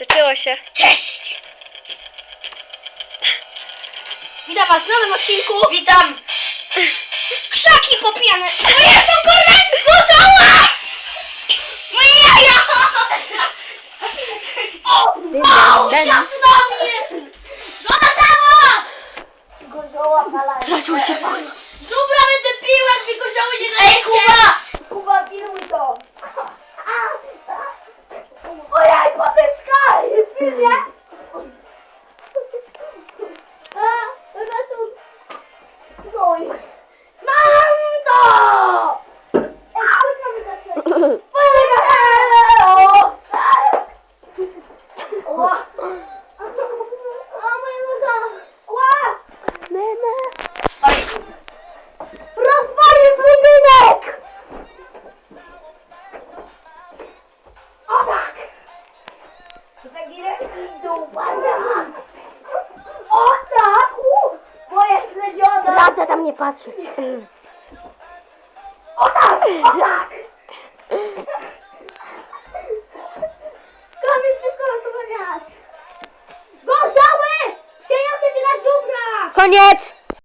Zaczęło się. Cześć! Witam was w nowym odcinku. Witam! Krzaki popijane. Jest to kurde gorzała! Moje jaja! O! Wow! Mnie! Gorzała! Gorzoła palają. Teraz uciekł. Dobra, będę pił, jak mi gorzały nie dajecie! Ej, Kuba! Kuba, filmuj to. Ojej, potyczka! Iya. Zagirę i dupada! O tak! U, moja śledziona! Radzę tam nie patrzeć. O tak! O tak! Kamil, wszystko rozmawiasz! Gorzały! Przejąłem się na żubra! Koniec!